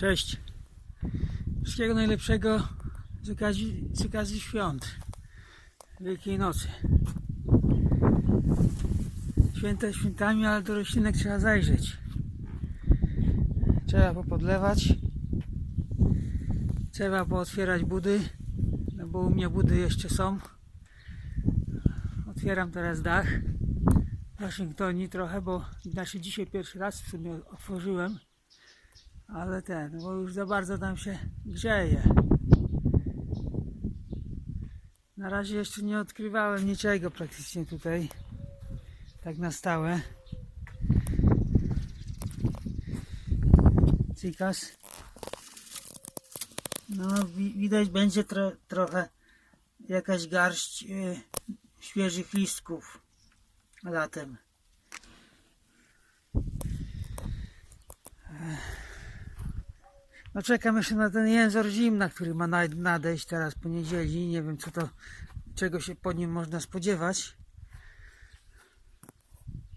Cześć. Wszystkiego najlepszego z okazji, z okazji świąt. Wielkiej Nocy. Święta świętami, ale do roślinek trzeba zajrzeć. Trzeba popodlewać. Trzeba pootwierać budy, no bo u mnie budy jeszcze są. Otwieram teraz dach. Waszyngtonii trochę, bo znaczy dzisiaj pierwszy raz w sumie otworzyłem ale ten, bo już za bardzo tam się grzeje. Na razie jeszcze nie odkrywałem niczego praktycznie tutaj, tak na stałe. Cikas. No, wi- widać będzie tro, trochę jakaś garść e, świeżych listków latem. No czekam jeszcze na ten jęzor zimna, który ma nad- nadejść teraz po niedzieli. Nie wiem co to, czego się po nim można spodziewać.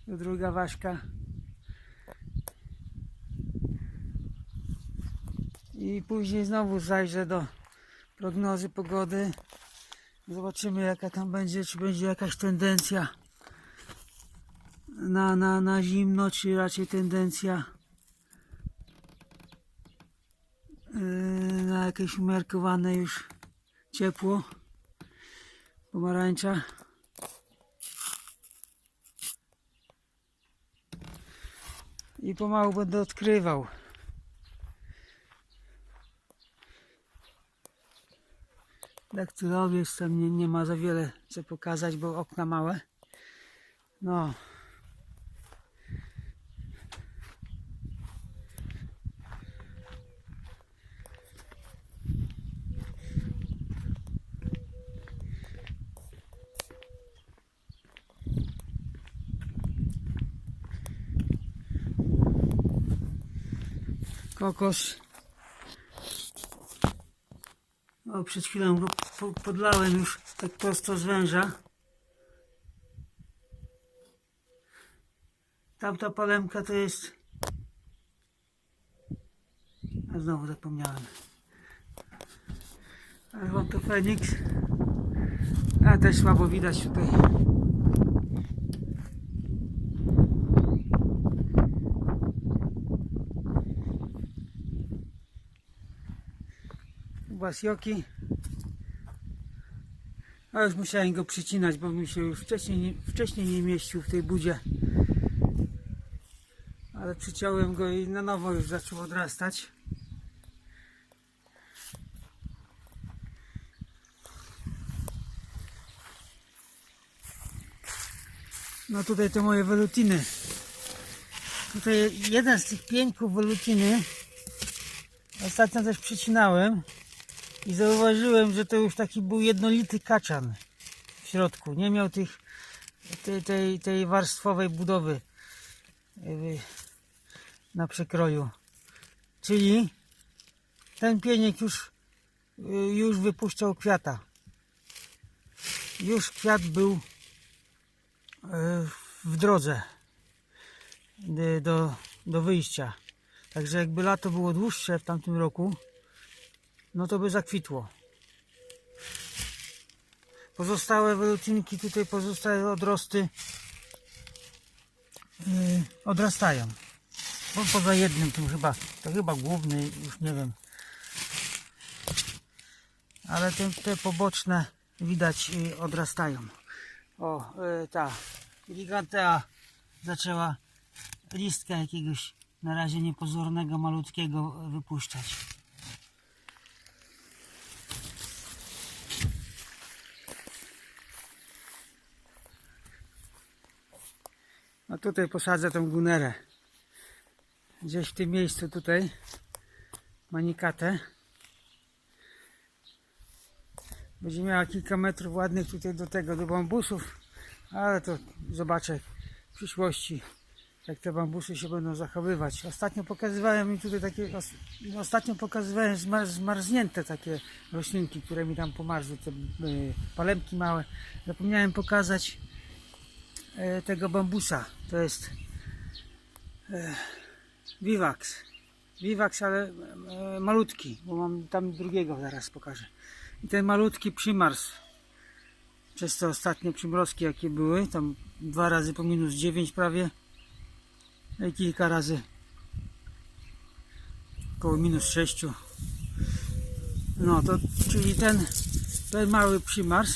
Druga ważka. I później znowu zajrzę do prognozy pogody. Zobaczymy jaka tam będzie, czy będzie jakaś tendencja na, na, na zimno, czy raczej tendencja Yy, na jakieś umiarkowane już ciepło pomarańcza. I pomału będę odkrywał. Cudowiec tam nie, nie ma za wiele co pokazać bo okna małe. No kokos. O, przed chwilą go po- podlałem już tak prosto z węża. Tamta palemka to jest... A znowu zapomniałem. Ale wam to Feniks. A też słabo widać tutaj. Wasioki. A już musiałem go przycinać, bo mi się już wcześniej nie, wcześniej nie mieścił w tej budzie. Ale przyciąłem go i na nowo już zaczął odrastać. No tutaj to moje welutiny. Tutaj jeden z tych pieńków welutiny Ostatnio też przycinałem i zauważyłem, że to już taki był jednolity kaczan w środku. Nie miał tych, tej, tej, tej warstwowej budowy na przekroju. Czyli ten pieniek już, już wypuszczał kwiata. Już kwiat był yy, w drodze do, do, do wyjścia. Także jakby lato było dłuższe w tamtym roku, no to by zakwitło. Pozostałe welutinki, tutaj pozostałe odrosty yy, odrastają. Bo poza jednym, tym chyba, to chyba główny, już nie wiem. Ale te, te poboczne widać yy, odrastają. O, yy, ta gigantea zaczęła listka jakiegoś na razie niepozornego, malutkiego wypuszczać. A tutaj posadzę tą gunerę. Gdzieś w tym miejscu tutaj manikatę. Będzie miała kilka metrów ładnych tutaj do tego, do bambusów, ale to zobaczę w przyszłości jak te bambusy się będą zachowywać. Ostatnio pokazywałem mi tutaj takie, os, ostatnio pokazywałem zmar, zmarznięte takie roślinki, które mi tam pomarzły, te y, palemki małe. Zapomniałem pokazać tego bambusa. To jest e, Vivax. Wiwax, ale e, malutki, bo mam tam drugiego zaraz pokażę. I ten malutki przymarzł. Przez te ostatnie przymrozki jakie były, tam dwa razy po minus 9 prawie. No I kilka razy około minus 6. No to, czyli ten, ten mały przymarz.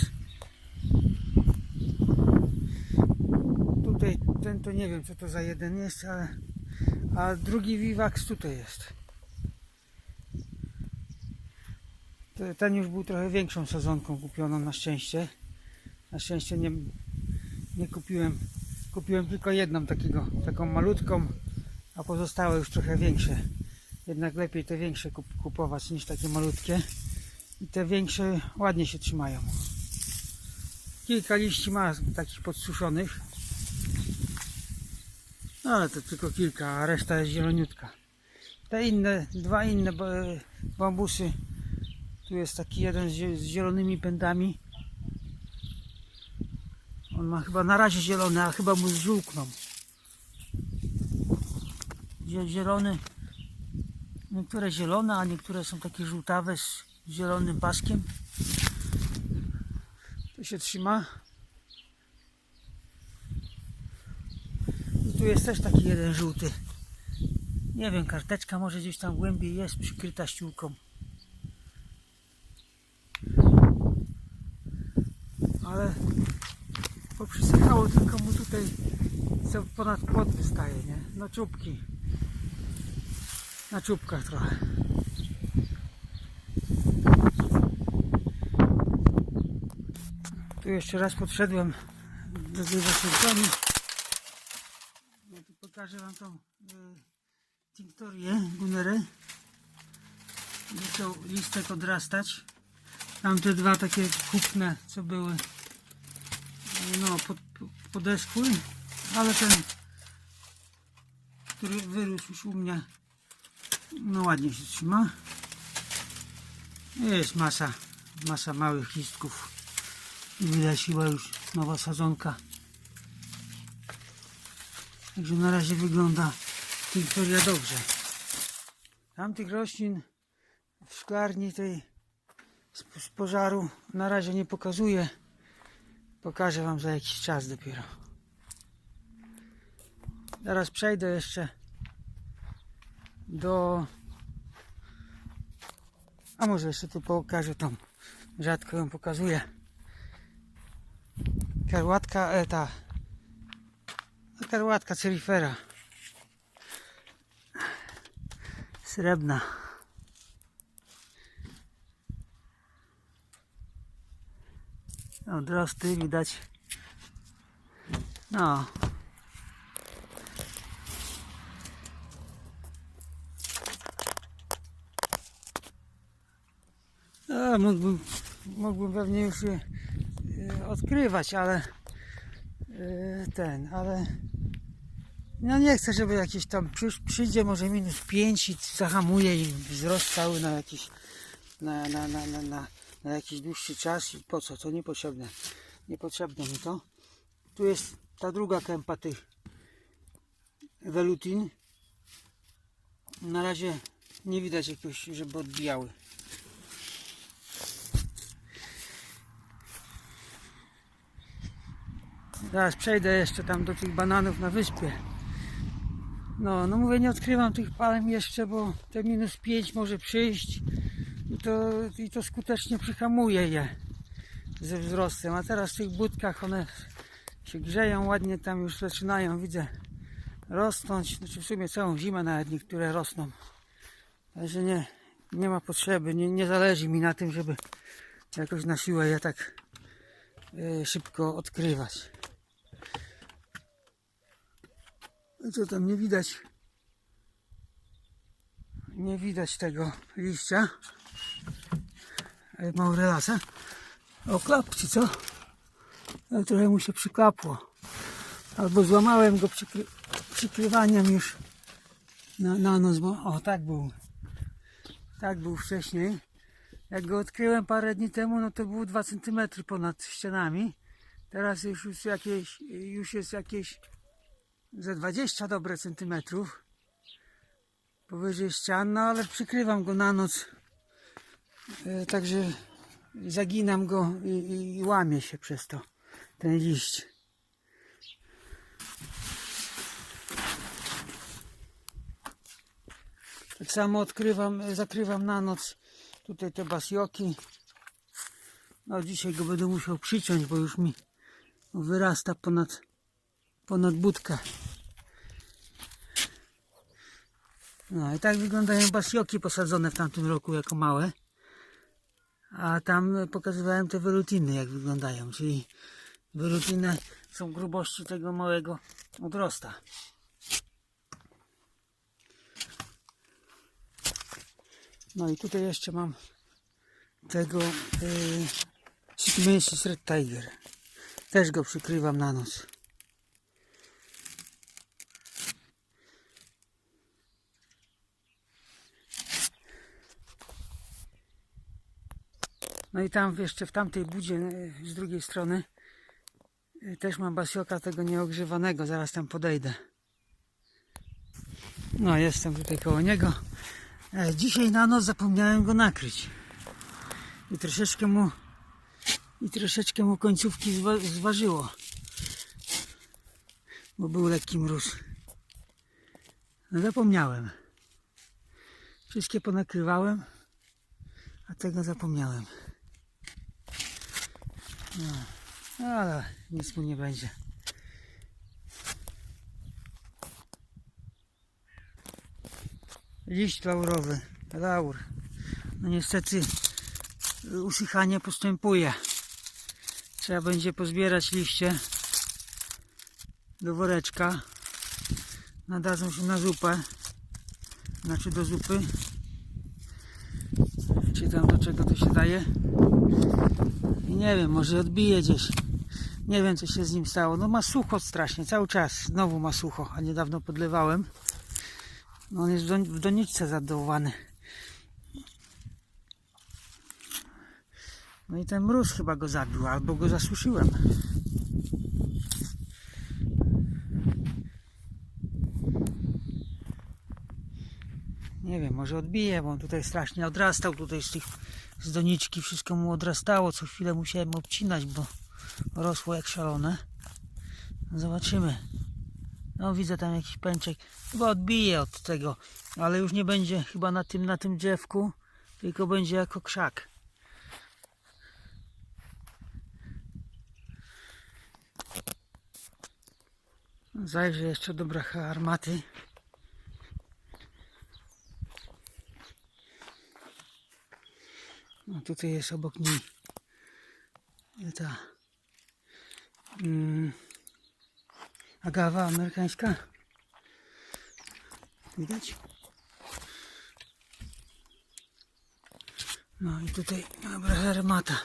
Tutaj ten to nie wiem co to za jeden jest, ale a drugi Vivax tutaj jest. Ten już był trochę większą sezonką kupioną na szczęście. Na szczęście nie, nie kupiłem. Kupiłem tylko jedną takiego, taką malutką, a pozostałe już trochę większe. Jednak lepiej te większe kup, kupować niż takie malutkie. I te większe ładnie się trzymają. Kilka liści ma takich podsuszonych. No ale to tylko kilka, a reszta jest zieloniutka. Te inne, dwa inne ba- bambusy. Tu jest taki jeden z, zie- z zielonymi pędami. On ma chyba na razie zielony, a chyba mu zżółkną. Zie- Zielony. Niektóre zielone, a niektóre są takie żółtawe z zielonym paskiem. To się trzyma. I tu jest też taki jeden żółty. Nie wiem, karteczka może gdzieś tam głębiej jest przykryta ściółką. Ale poprzysychało tylko mu tutaj co ponad płot wystaje, nie? No czubki. Na czubkach trochę. Tu jeszcze raz podszedłem do tej waszej. Pokażę wam tą y, tinktorię Gunerę. Zaczął listek odrastać. Tamte dwa takie kupne, co były, no, pod, podeschły, ale ten, który wyrósł już u mnie, no ładnie się trzyma. Jest masa, masa małych listków. I wylesiła już nowa sadzonka. Także na razie wygląda Wiktoria dobrze. Tamtych roślin w szklarni tej z pożaru na razie nie pokazuję. Pokażę Wam za jakiś czas dopiero. Teraz przejdę jeszcze do... A może jeszcze tu pokażę tą. Rzadko ją pokazuję. Karłatka, e, ta karłatka cerifera. Srebrna. Odrosty widać. No. A, mógłbym, mógłbym pewnie już je e, odkrywać, ale e, ten, ale no nie chcę, żeby jakieś tam przy, przyjdzie może minus 5 i zahamuje i wzrost cały na jakiś na, na, na, na, na, na jakiś dłuższy czas i po co, to niepotrzebne. Niepotrzebne mi to. Tu jest ta druga kępa tych velutin na razie nie widać jakoś, żeby odbijały. Zaraz przejdę jeszcze tam do tych bananów na wyspie. No, no mówię, nie odkrywam tych palm jeszcze, bo te minus 5 może przyjść i to, i to skutecznie przyhamuje je ze wzrostem. A teraz w tych budkach one się grzeją ładnie, tam już zaczynają, widzę, rosnąć. Znaczy w sumie całą zimę nawet niektóre rosną. Także nie, nie ma potrzeby, nie, nie zależy mi na tym, żeby jakoś na siłę je tak e, szybko odkrywać. No co tam nie widać? Nie widać tego liścia. E, Maurelasa. O klapci, co? No, trochę mu się przyklapło. Albo złamałem go przykry przykrywaniem już na, na noc, bo o tak był. Tak był wcześniej. Jak go odkryłem parę dni temu, no to był 2 cm ponad ścianami. Teraz już jakieś, już jest jakieś ze 20 dobre centymetrów. powyżej ścian, no ale przykrywam go na noc. E, Także zaginam go i, i, i łamie się przez to ten liść. Tak samo odkrywam, zakrywam na noc tutaj te basioki. No dzisiaj go będę musiał przyciąć, bo już mi wyrasta ponad, ponad budkę. No i tak wyglądają basioki posadzone w tamtym roku jako małe. A tam pokazywałem te wylutiny jak wyglądają, czyli wylutiny są grubości tego małego odrosta. No i tutaj jeszcze mam tego yy, Sigmensis Red Tiger. Też go przykrywam na noc. No i tam jeszcze w tamtej budzie yy, z drugiej strony yy, też mam basioka tego nieogrzewanego. Zaraz tam podejdę. No jestem tutaj koło niego. E, Dzisiaj na noc zapomniałem go nakryć. I troszeczkę mu i troszeczkę mu końcówki zwa, zważyło. Bo był lekki mróz. No zapomniałem. Wszystkie ponakrywałem, a tego zapomniałem. No, ale nic mu nie będzie. Liść laurowy, laur. No niestety usychanie postępuje. Trzeba będzie pozbierać liście do woreczka. Nadadzą się na zupę. Znaczy do zupy. Czy tam do czego to się daje. Nie wiem, może odbije gdzieś. Nie wiem co się z nim stało. No ma sucho strasznie, cały czas. Znowu ma sucho, a niedawno podlewałem. No on jest w doniczce zadołowany. No i ten mróz chyba go zabił, albo go zasuszyłem. Nie wiem, może odbije, bo on tutaj strasznie odrastał, tutaj z tych z doniczki wszystko mu odrastało, co chwilę musiałem obcinać, bo rosło jak szalone. Zobaczymy. No widzę tam jakiś pęczek. Chyba odbije od tego, ale już nie będzie chyba na tym, na tym drzewku, tylko będzie jako krzak. Zajrzę jeszcze do bracha armaty. No tutaj jest obok niej ta mm, agawa amerykańska. Widać? No i tutaj bracha armata.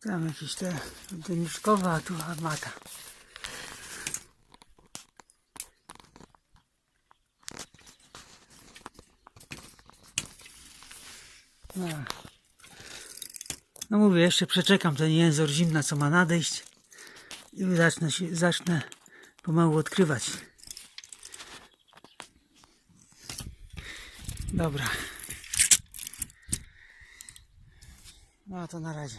Tam jakieś te doniczkowe, a tu armata. No. no mówię, jeszcze przeczekam ten jęzor zimna, co ma nadejść i zacznę, się, zacznę pomału odkrywać. Dobra. No to na razie.